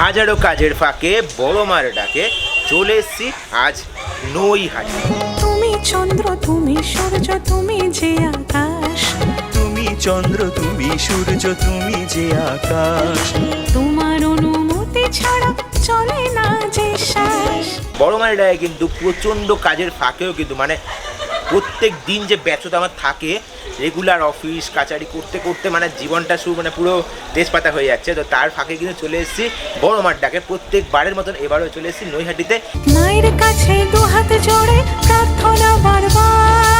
হাজারো কাজের ফাঁকে বড় মার ডাকে চলে এসছি আজ নৈহাটি তুমি চন্দ্র তুমি সূর্য তুমি যে আকাশ। তুমি চন্দ্র তুমি সূর্য তুমি যে আকাশ। তোমার অনুমতি ছাড়া চলে না যে শ্বাস। বড় মায়ের ডাকে কিন্তু প্রচণ্ড কাজের ফাঁকেও কিন্তু মানে প্রত্যেক দিন যে ব্যস্ততা আমার থাকে রেগুলার অফিস কাচারি করতে করতে মানে জীবনটা শুরু মানে পুরো তেজপাতা হয়ে যাচ্ছে। তো তার ফাঁকে কিন্তু চলে এসেছি বড় মাঠ ডাকে প্রত্যেকবারের মতন এবারও চলে এসেছি নৈহাটিতে। মায়ের কাছে দু হাত জোড়ে প্রার্থনা বারবার।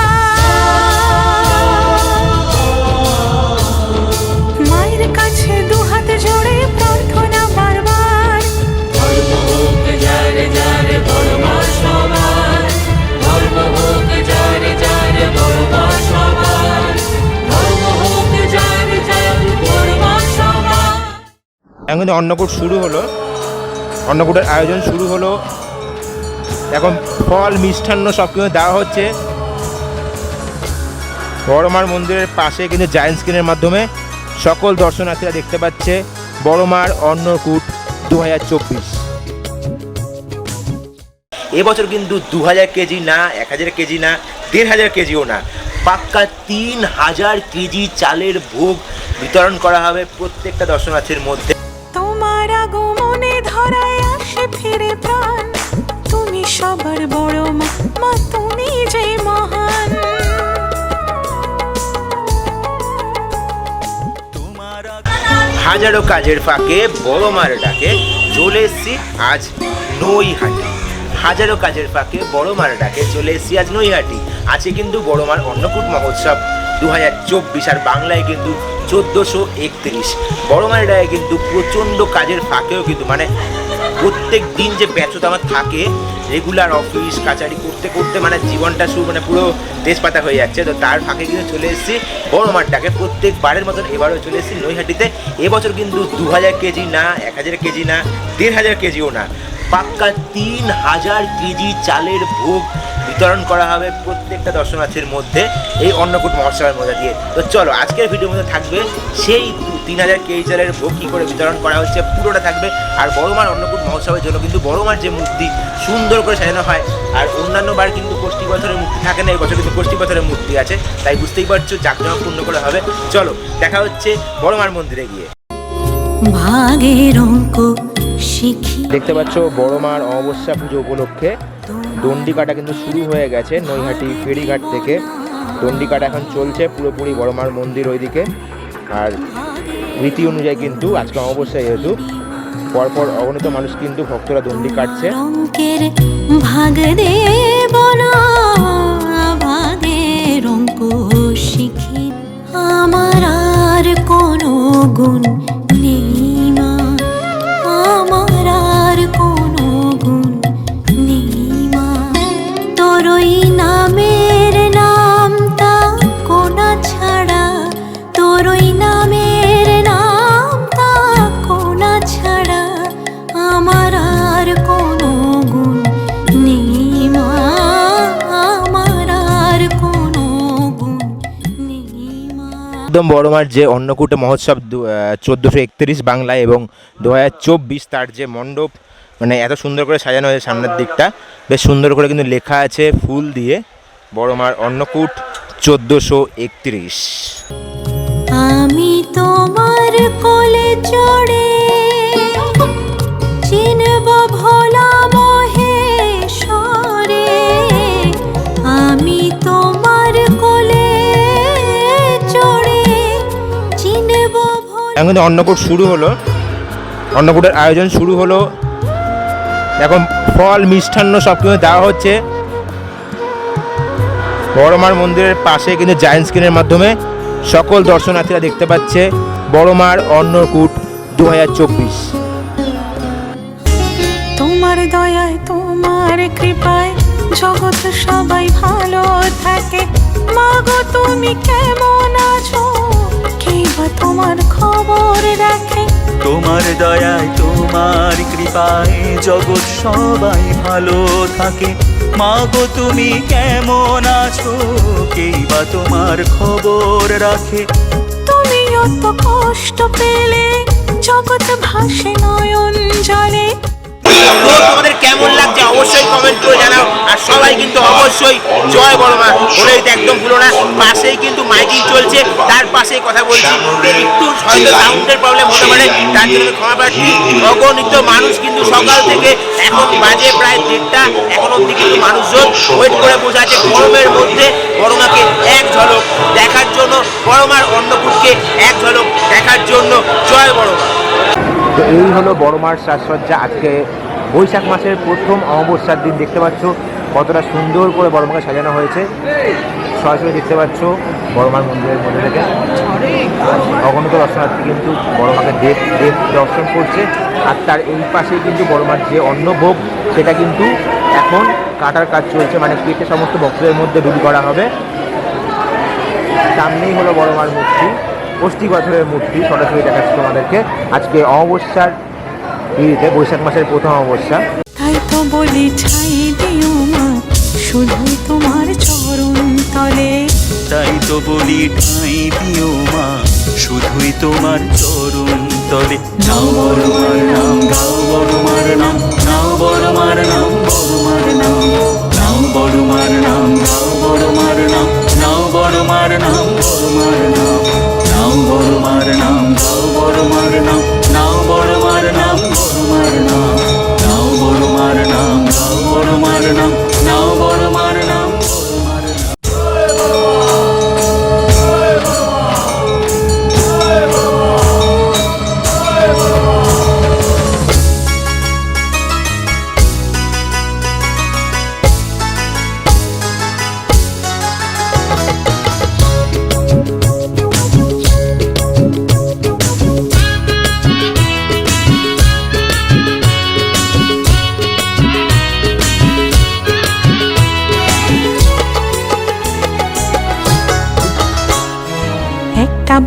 এখন কিন্তু অন্নকূট শুরু হলো। অন্নকূটের আয়োজন শুরু হলো। এখন ফল, মিষ্টান্ন সব কিছু দেওয়া হচ্ছে। বড়মার মন্দিরের পাশে কিন্তু জায়েন্ট স্ক্রিনের মাধ্যমে সকল দর্শনার্থীরা দেখতে পাচ্ছে বড়মার অন্নকূট দু হাজার চব্বিশ। এবছর কিন্তু দু হাজার কেজি না, এক হাজার কেজি না, দেড় হাজার কেজিও না। পাক্কা তিন হাজার কেজি চালের ভোগ বিতরণ করা হবে প্রত্যেকটা দর্শনার্থীর মধ্যে। ফিরে প্রাণ। তুমি সবার বড় মা মা তুমি যে মহান। হাজারো কাজের ফাঁকে বড় মার ডাকে, চলে এসছি আজ নৈহাটি। হাজারো কাজের ফাঁকে বড় মার ডাকে, চলে এসছি আজ নৈহাটি। আছে কিন্তু বড় মার অন্নকূট মহোৎসব দু হাজার চব্বিশ আর বাংলায় কিন্তু চোদ্দোশো একত্রিশ। বড় মার ডাকে কিন্তু প্রচণ্ড কাজের ফাঁকেও কিন্তু মানে প্রত্যেক দিন যে ব্যস্ততা আমার থাকে রেগুলার অফিস কাচারি করতে করতে মানে জীবনটা শুরু মানে পুরো তেজপাতা হয়ে যাচ্ছে। তো তার ফাঁকে কিন্তু চলে এসেছি বড় মাঠটাকে প্রত্যেকবারের মতন এবারও চলে এসেছি নৈহাটিতে। এবছর কিন্তু দু হাজার কেজি না এক হাজার কেজি না দেড় হাজার কেজিও না। পাক্কা তিন হাজার কেজি চালের ভোগ বিতরণ করা হবে প্রত্যেকটা দর্শনার্থীর মধ্যে এই অন্নকূট মহোৎসবের মধ্যে দিয়ে। তো চলো আজকের ভিডিওর মধ্যে থাকবে সেই তিন হাজার কেজি চালের ভোগ কী করে বিতরণ করা হচ্ছে পুরোটা থাকবে। আর বড়মার অন্নকূট মহোৎসবের জন্য কিন্তু বড়মার যে মূর্তি সুন্দর করে সাজানো হয় আর অন্যান্য বার কিন্তু কোষ্ঠী পাথরের মূর্তি থাকে না এবছর কিন্তু কোষ্ঠী পাথরের মূর্তি আছে তাই বুঝতেই পারছ জাঁকজমকপূর্ণ করে হবে। চলো দেখা হচ্ছে বড়মার মন্দিরে গিয়ে। ভাগের অঙ্ক শিখি। দেখতে পাচ্ছ বড় মার অমাবস্যা পুজো উপলক্ষে দণ্ডি কাটা কিন্তু শুরু হয়ে গেছে, নৈহাটি ফেরিঘাট থেকে। দণ্ডি কাটা এখন চলছে পুরোপুরি বড়মার মন্দির ওইদিকে। আর রীতি অনুযায়ী কিন্তু আজকে অমাবস্যা যেহেতু, পরপর অগণিত মানুষ কিন্তু ভক্তরা দণ্ডি কাটছে। আমার আর কোনো গুণ একদম বড় মাঠ যে অন্নকূট মহোৎসব চোদ্দোশো একত্রিশ বাংলায় এবং দু হাজার চব্বিশ তার যে মণ্ডপ মানে এত সুন্দর করে সাজানো হয়েছে সামনের দিকটা, বেশ সুন্দর করে কিন্তু লেখা আছে ফুল দিয়ে বড় মার অন্নকূট চোদ্দোশো একত্রিশ। আমি তোমার এখন কিন্তু অন্নকূট শুরু হলো। অন্নকূটের আয়োজন শুরু হলো। এখন ফল মিষ্টান্ন সব কিছু দেওয়া হচ্ছে। বড়মার মন্দিরের পাশে কিন্তু জায়েন্ট স্ক্রিনের মাধ্যমে সকল দর্শনার্থীরা দেখতে পাচ্ছে বড়মার অন্নকূট দু হাজার চব্বিশ। তোমার দয়ায় তোমার কৃপায় জগৎ সবাই ভালো থাকে। মাগো তুমি কেমন? তোমার খবর রাখে তোমার দয়ায় তোমার কৃপায় জগৎ সবাই ভালো থাকে। মা গো তুমি কেমন আছো? কেই বা তোমার খবর রাখে। তুমি অত কষ্ট পেলে জগৎ ভাসে নয়ন জলে। তো তোমাদের কেমন লাগছে অবশ্যই কমেন্ট করে জানাও। আর সবাই কিন্তু অবশ্যই জয় বড় মা বলেই তো একদম ভুলো না। পাশেই কিন্তু মাইকিং চলছে, তার পাশেই কথা বলছি। একটু হয়তো সাউন্ডের প্রবলেম হতে পারে, তার জন্য ক্ষমা প্রার্থী। অগণিত মানুষ কিন্তু সকাল থেকে এখন বাজে প্রায় দেড়টা, এখন অব্দি কিন্তু মানুষজন ওয়েট করে বসে আছে গরমের মধ্যে। বড় এক ঝলক দেখার জন্য বড় মার অন্নকূটকে এক ঝলক দেখার জন্য। জয় বড় তো এই হলো বড় মার সাজসজ্জা আজকে বৈশাখ মাসের প্রথম অমাবস্যার দিন দেখতে পাচ্ছ। কতটা সুন্দর করে বড় মাকে সাজানো হয়েছে। সরাসরি দেখতে পাচ্ছ বড় মার মন্দিরের মধ্যে থেকে। অগণিত দর্শনার্থী কিন্তু বড় মাকে দেব দেব দর্শন করছে। আর তার এই পাশেই কিন্তু বড় মার যে অন্নভোগ, সেটা কিন্তু এখন কাটার কাজ চলছে। মানে কেটে সমস্ত ভক্তদের মধ্যে বিলি করা হবে। সামনেই হলো বড় মার মূর্তি, অষ্টি পাথরের মূর্তি। সরাসরি দেখাচ্ছি তোমাদেরকে। আজকে অমাবস্যার ইয়েতে বৈশাখ মাসের প্রথম অবস্থা তাই তো বলি ছাই দিও মা শুধু তোমার চরণ তলে। তাই তো বলি ঠাঁই দিও মা শুধুই তোমার চরণ তলে। নাও বড় নাম গাও বড় নাম।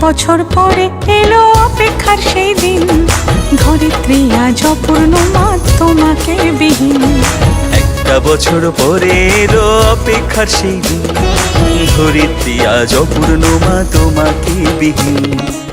বছর পরে এলো অপেক্ষার সেই দিন। ধরিত্রী আজ অপূর্ণ মা, তোমাকে বিহীন। একটা বছর পরে এলো অপেক্ষার সেই দিন। ধরিত্রী আজ অপূর্ণ মা, তোমাকে বিহীন।